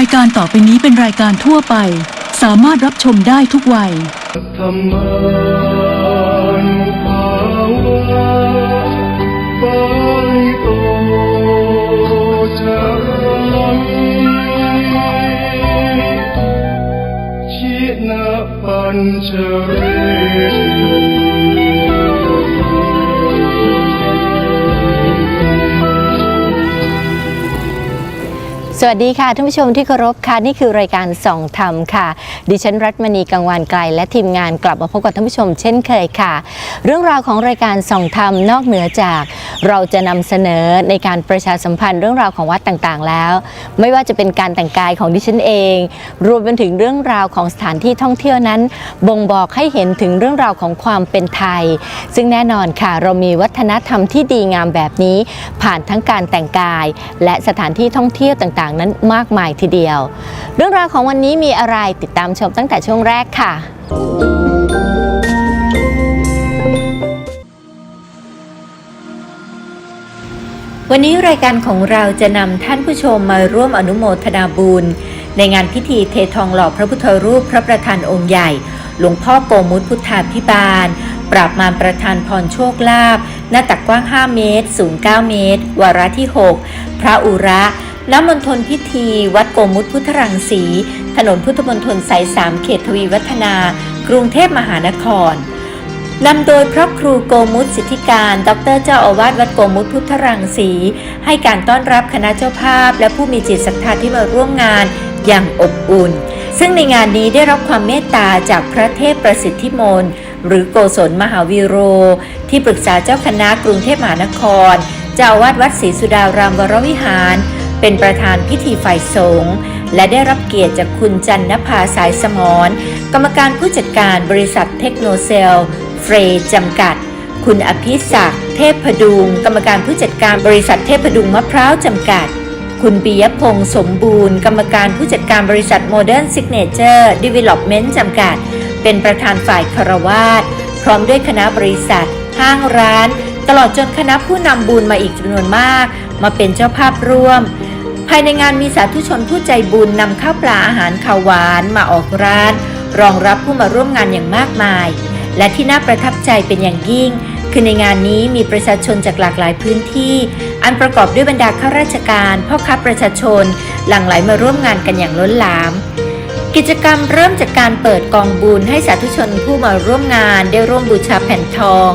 ายการต่อไปนี้เป็นรายการทั่วไป สามารถรับชมได้ทุกวัย ธรรมานุภาวะปาริโตจารังชินปัญชเร สวัสดีค่ะท่านผู้ชมที่เคารพค่ะนี่คือรายการส่องธรรมค่ะ ดิฉันรัตมณีกังวานไกล และทีมงานกลับมาพบกับท่านผู้ชมเช่นเคยค่ะ เรื่องราวของรายการส่องธรรมนอกเหนือจาก เราจะนำเสนอในการประชาสัมพันธ์เรื่องราวของวัดต่างๆ แล้ว ไม่ว่าจะเป็นการแต่งกายของดิฉันเอง รวมไปถึงเรื่องราวของสถานที่ท่องเที่ยวนั้น บ่งบอกให้เห็นถึงเรื่องราวของความเป็นไทย ซึ่งแน่นอนค่ะ เรามีวัฒนธรรมที่ดีงามแบบนี้ ผ่านทั้งการแต่งกาย และสถานที่ท่องเที่ยวต่างๆ นั้นมากมายทีเดียว เรื่องราวของวันนี้มีอะไรติดตามชมตั้งแต่ช่วงแรกค่ะวันนี้รายการของเราจะนำท่านผู้ชมมาร่วมอนุโมทนาบุญในงานพิธีเททองหล่อพระพุทธรูปพระประธานองค์ใหญ่ หลวงพ่อโกมุตพุทธาพิบาล ปราบมารประธานพรโชคลาภหน้าตักกว้าง 5 เมตร สูง 9 เมตร วาระที่ 6 พระอุระ ณมณฑลพิธี วัดโกมุตพุทธรังสี ถนนพุทธมณฑลสาย3เขตทวีวัฒนา กรุงเทพมหานครนำโดยพระครูโกมุตสิทธิการ ดรเจ้าอาวาสวัดโกมุตพุทธรังสี ให้การต้อนรับคณะเจ้าภาพ และผู้มีจิตศรัทธาที่มาร่วมงานอย่างอบอุ่น ซึ่งในงานนี้ได้รับความเมตตาจากพระเทพประสิทธิมนหรือโกศลมหาวีโร ที่ปรึกษาเจ้าคณะกรุงเทพมหานคร เจ้าอาวาสวัดศรีสุดารามวรวิหาร เป็นประธานพิธีฝ่ายสงฆ์และได้รับเกียรติจากคุณจันนภาสายสมรกรรมการผู้จัดการบริษัทเทคโนเซล เฟรจำกัด คุณอภิศักดิ์เทพพดุง กรรมการผู้จัดการบริษัทเทพพดุงมะพร้าวจำกัด คุณปิยพงษ์สมบูรณ์ กรรมการผู้จัดการบริษัทโมเดิร์นซิกเนเจอร์ดีเวล็อปเมนต์จำกัด เป็นประธานฝ่ายคารวาสพร้อมด้วยคณะบริษัท ห้างร้าน ตลอดจนคณะผู้นำบุญมาอีกจำนวนมาก มาเป็นเจ้าภาพร่วม ภายในงานมีสาธุชนผู้ใจบุญนำข้าวปลาอาหารข้าวหวานมาออกร้าน รองรับผู้มาร่วมงานอย่างมากมาย และที่น่าประทับใจเป็นอย่างยิ่ง คือในงานนี้มีประชาชนจากหลากหลายพื้นที่ อันประกอบด้วยบรรดาข้าราชการพ่อค้าประชาชน หลั่งไหลมาร่วมงานกันอย่างล้นหลาม กิจกรรมเริ่มจากการเปิดกองบุญให้สาธุชนผู้มาร่วมงาน ได้ร่วมบูชาแผ่นทอง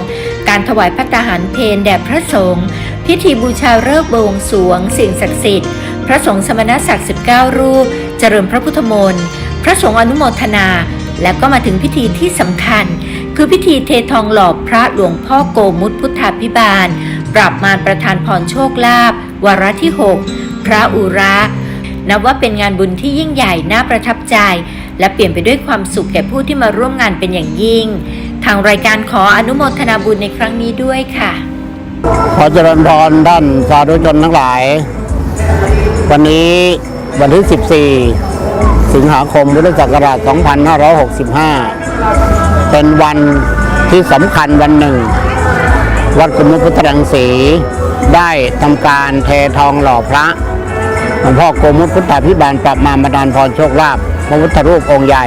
การถวายพระตาหารเพลแด่พระสงฆ์พิธีบูชาเลิกบวงสวงสิ่งศักดิ์สิทธิ์ พระสงฆ์สมณศักดิ์ 19 รูป เจริญพระพุทธมนต์ พระสงฆ์อนุโมทนา แล้วก็มาถึงพิธีที่สำคัญ คือพิธีเททองหล่อพระหลวงพ่อโกมุตพุทธาพิบาล ปราบมารประธานพรโชคลาภวาระที่ 6 พระอุระนับว่าเป็นงานบุญที่ยิ่งใหญ่น่าประทับใจ และเปลี่ยนไปด้วยความสุขแก่ผู้ที่มาร่วมงานเป็นอย่างยิ่ง ทางรายการขออนุโมทนาบุญในครั้งนี้ด้วยค่ะ ขอเจริญพรท่านสาธุชนทั้งหลาย วันนี้วันที่ 14 สิงหาคมพุทธศักราช 2565 เป็นวันที่สำคัญวันหนึ่ง วัดกุมุพุทธรังสีได้ทำการเททองหล่อพระหลวงพ่อโกมุตพุทธาพิบาลปรับมาบดาลพรโชคลาภพระพุทธรูปองค์ใหญ่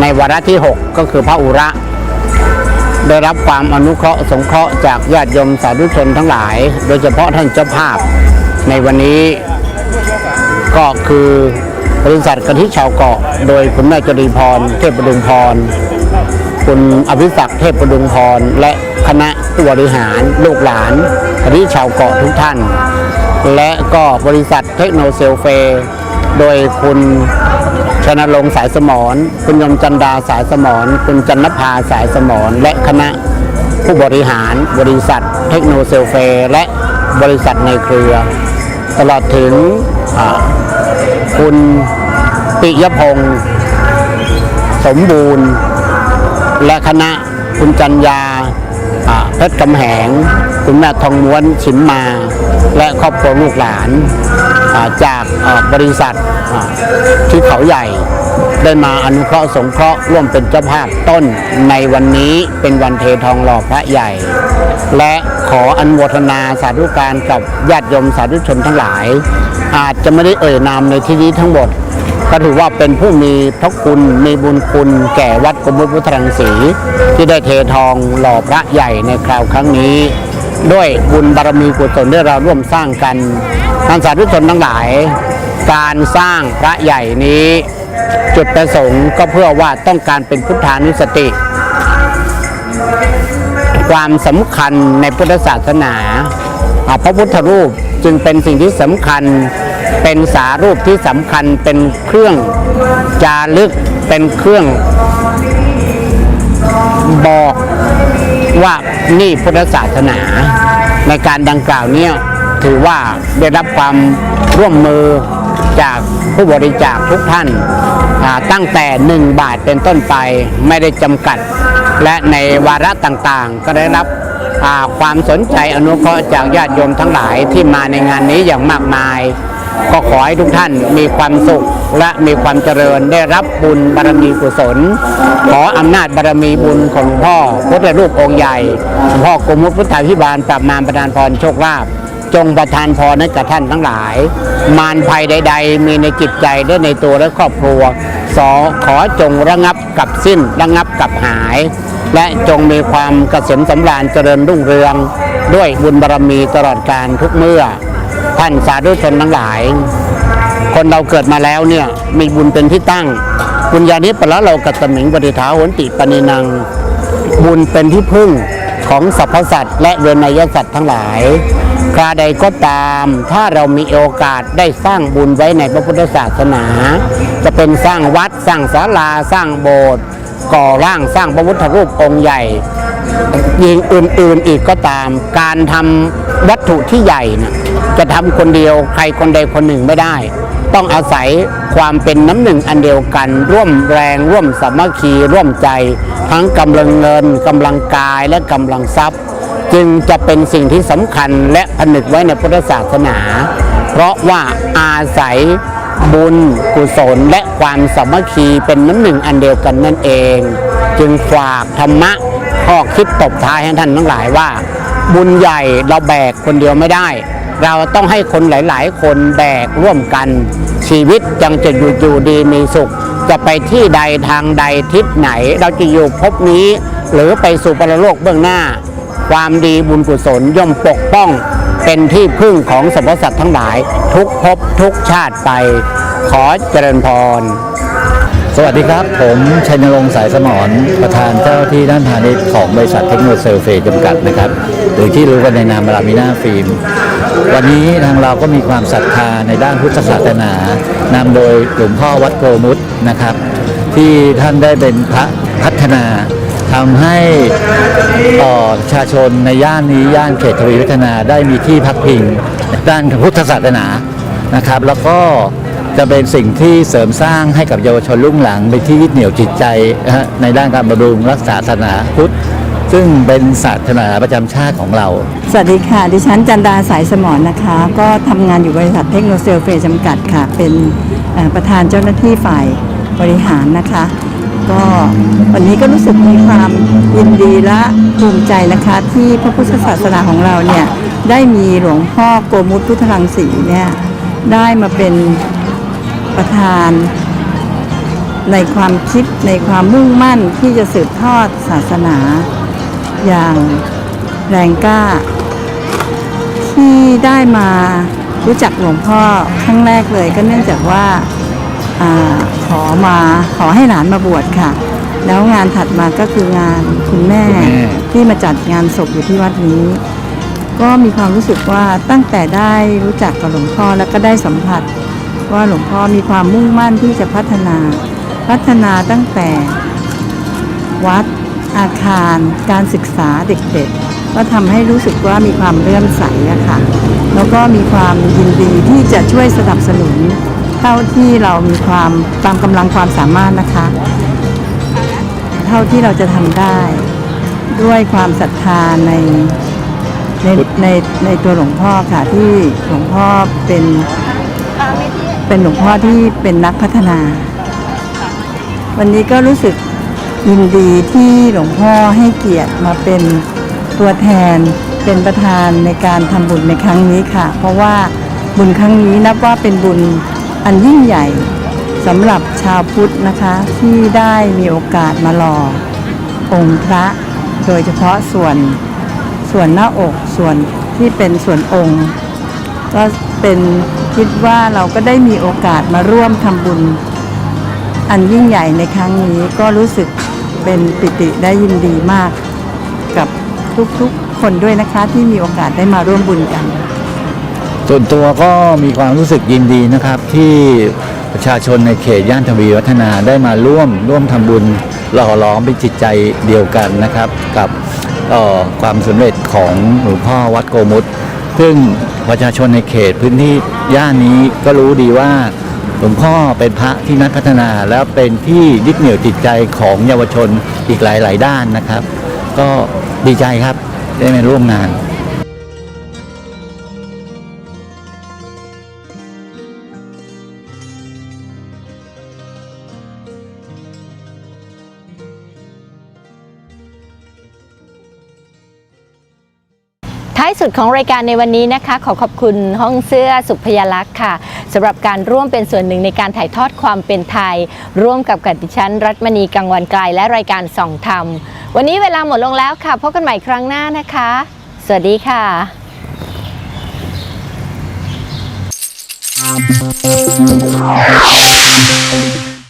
ในวาระที่ 6 ก็คือพระอุระ ได้รับความอนุเคราะห์สงเคราะห์จากญาติโยมสาธุชนทั้งหลาย โดยเฉพาะท่านเจ้าภาพในวันนี้ ก็คือบริษัทกะทิชาวเกาะ โดยคุณแม่จรีพร เทพประดุงพร คุณอภิศักดิ์เทพประดุงพร และคณะผู้บริหารลูกหลานกะทิชาวเกาะทุกท่าน และก็บริษัทเทคโนเซลเฟ โดยคุณชนรงสายสมรคุณยมจันดาสายสมรคุณจันนภาสายสมรและคณะผู้บริหารบริษัทเทคโนเซลเฟ และบริษัทในเครือ ตลอดถึง คุณปิยพงศ์สมบูรณ์ และคณะคุณจันยาเพชรกำแหง คุณแม่ทองม้วนชิมมา และครอบครัวลูกหลาน จากบริษัทที่เขาใหญ่ได้มาอนุเคราะห์สงเคราะห์ร่วมเป็นเจ้าภาพต้นในวันนี้เป็นวันเททองหล่อพระใหญ่ และ ขออนุโมทนาสาธุการกับญาติโยมสาธุชนทั้งหลาย อาจจะไม่ได้เอ่ยนามในที่นี้ทั้งหมด ก็ถือว่าเป็นผู้มีพระคุณมีบุญคุณ แก่วัดกรมพุทธรังสี ที่ได้เททองหล่อพระใหญ่ในคราวครั้งนี้ ด้วยบุญบารมีกุศลที่เราร่วมสร้างกันท่านสาธุชนทั้งหลาย การสร้างพระใหญ่นี้ จุดประสงค์ก็เพื่อว่าต้องการเป็นพุทธานุสติ ความสำคัญในพุทธศาสนาพระพุทธรูปจึงเป็นสิ่งที่สำคัญ เป็นสารูปที่สำคัญเป็นเครื่องจารึกเป็นเครื่องบอกว่านี่พุทธศาสนา ในการดังกล่าวเนี้ถือว่าได้รับความร่วมมือจากผู้บริจาคทุกท่าน ตั้งแต่ 1 บาทเป็นต้นไปไม่ได้จำกัด และในวาระต่างๆ ก็ได้รับความสนใจอนุเคราะห์จากญาติโยมทั้งหลายที่มาในงานนี้อย่างมากมาย ก็ขอให้ทุกท่านมีความสุขและมีความเจริญได้รับบุญบารมีกุศล ขออำนาจบารมีบุญของพ่อพุทธรูปองค์ใหญ่พ่อกรมพุทธาภิบาลปรับมารประทานพรโชคลาภ จงประทานพรให้กับท่านทั้งหลาย มารภัยใด ๆ มีในจิตใจและในตัวและครอบครัวสอขอจงระงับกับสิ้นระงับกับหาย และจงมีความเกษมสำราญเจริญรุ่งเรือง ด้วยบุญบารมีตลอดการทุกเมื่อ ท่านสาธุชนทั้งหลาย คนเราเกิดมาแล้วเนี่ยมีบุญเป็นที่ตั้งบุญญาณิปละเรากัตมิงปฏิฐาโหนติปณินัง บุญเป็นที่พึ่ง ของสรรพสัตว์และเวนยสัตว์ทั้งหลาย คราใดก็ตาม ถ้าเรามีโอกาสได้สร้างบุญไว้ในพระพุทธศาสนา จะเป็นสร้างวัดสร้างศาลาสร้างโบสถ์ก่อร่างสร้างพระพุทธรูปองค์ใหญ่ยิงอื่นๆอีกก็ตาม การทำวัตถุที่ใหญ่นะจะทำคนเดียวใครคนใดคนหนึ่งไม่ได้ ต้องอาศัยความเป็นน้ำหนึ่งอันเดียวกัน ร่วมแรงร่วมสามัคคีร่วมใจ ทั้งกำลังเงินกำลังกายและกำลังทรัพย์ จึงจะเป็นสิ่งที่สำคัญและผนึกไว้ในพุทธศาสนา เพราะว่าอาศัยบุญกุศลและความสามัคคีเป็นน้ำหนึ่งอันเดียวกันนั่นเอง จึงฝากธรรมะข้อคิดตบท้ายให้ท่านทั้งหลายว่า บุญใหญ่เราแบกคนเดียวไม่ได้ เราต้องให้คนหลาย ๆ คนแบกร่วมกัน ชีวิตยังจะอยู่อยู่ดีมีสุข จะไปที่ใดทางใดทิศไหน เราจะอยู่ภพนี้ หรือไปสู่ปรโลกเบื้องหน้า ความดีบุญกุศลย่อมปกป้อง เป็นที่พึ่งของสรรพสัตว์ทั้งหลาย ทุกภพทุกชาติไป ขอเจริญพร สวัสดีครับ ผมชัยนรงค์สายสมรประธานเจ้าที่ด้านพาณิชย์ของบริษัทเทคโนโลยีเซลเฟจำกัดนะครับ หรือที่รู้กันในนามรามิน่าฟิล์ม วันนี้ทางเราก็มีความศรัทธาในด้านพุทธศาสนานำโดยหลวงพ่อวัดโกมุตนะครับ ที่ท่านได้เป็นพระพัฒนาทำให้เอ่อประชาชนในย่านนี้ย่านเขตทวีวัฒนาได้มีที่พักพิงด้านพุทธศาสนานะครับ แล้วก็ จะเป็นสิ่งที่เสริมสร้างให้กับเยาวชนรุ่งหลังเป็นที่ยึดเหนี่ยวจิตใจนะฮะในด้านการบำรุงรักษาศาสนาพุทธซึ่งเป็นศาสนาประจำชาติของเรา สวัสดีค่ะ ดิฉันจันดาสายสมรนนะคะ ก็ทำงานอยู่บริษัทเทคโนเซลเฟจำกัดค่ะ เป็นประธานเจ้าหน้าที่ฝ่ายบริหารนะคะ ก็วันนี้ก็รู้สึกมีความยินดีและภูมิใจนะคะ ที่พระพุทธศาสนาของเราเนี่ยได้มีหลวงพ่อโกมุตพุทธรังสีเนี่ยได้มาเป็น ประธาน ในความคิดในความมุ่งมั่นที่จะสืบทอดศาสนา อย่างแรงกล้า ที่ได้มารู้จักหลวงพ่อครั้งแรกเลยก็เนื่องจากว่าอาขอมาขอให้หลานมาบวชค่ะ แล้วงานถัดมาก็คืองานคุณแม่คุณแม่ที่มาจัดงานศพอยู่ที่วัดนี้ ก็มีความรู้สึกว่าตั้งแต่ได้รู้จักกับหลวงพ่อแล้วก็ได้สัมผัส ว่าหลวงพ่อมีความมุ่งมั่นที่จะพัฒนา พัฒนาตั้งแต่ วัด อาคาร การศึกษาเด็กๆ ก็ทำให้รู้สึกว่ามีความเลื่อมใสอะค่ะ แล้วก็มีความยินดีที่จะช่วยสนับสนุนเท่าที่เรามีความตามกำลังความสามารถนะคะ เท่าที่เราจะทำได้ ด้วยความศรัทธาในในในในตัวหลวงพ่อค่ะที่หลวงพ่อเป็น เป็นหลวงพ่อที่เป็นนักพัฒนา วันนี้ก็รู้สึกยินดีที่หลวงพ่อให้เกียรติมาเป็นตัวแทนเป็นประธานในการทำบุญในครั้งนี้ค่ะ เพราะว่าบุญครั้งนี้นับว่าเป็นบุญอันยิ่งใหญ่สำหรับชาวพุทธนะคะที่ได้มีโอกาสมาหล่อองค์พระ โดยเฉพาะส่วนส่วนหน้าอกส่วนที่เป็นส่วนองค์ ก็เป็น คิดว่าเราก็ได้มีโอกาสมาร่วมทำบุญ อันยิ่งใหญ่ในครั้งนี้ก็รู้สึกเป็นปิติได้ยินดีมาก กับทุกๆคนด้วยนะคะที่มีโอกาสได้มาร่วมบุญกัน ส่วนตัวก็มีความรู้สึกยินดีนะครับที่ประชาชนในเขตย่านทวีวัฒนาได้มาร่วมร่วมทำบุญหล่อล้อมเป็นจิตใจเดียวกันนะครับ กับออความสำเร็จของหลวงพ่อวัดโกมุตซึ่ง ประชาชนในเขตพื้นที่ย่านนี้ก็รู้ดีว่าหลวงพ่อเป็นพระที่นักพัฒนาแล้วเป็นที่ยึดเหนี่ยวจิตใจของเยาวชนอีกหลาย ๆ ด้านนะครับ ก็ดีใจครับได้มาร่วมงาน สุดของรายการในวันนี้นะคะ ขอขอบคุณห้องเสื้อสุพยาลักษณ์ค่ะสำหรับการร่วมเป็นส่วนหนึ่งในการถ่ายทอดความเป็นไทย ร่วมกับกับดิฉัน รัตมณีกังวันไกลและรายการส่องธรรม วันนี้เวลาหมดลงแล้วค่ะพบกันใหม่ครั้งหน้านะคะ สวัสดีค่ะ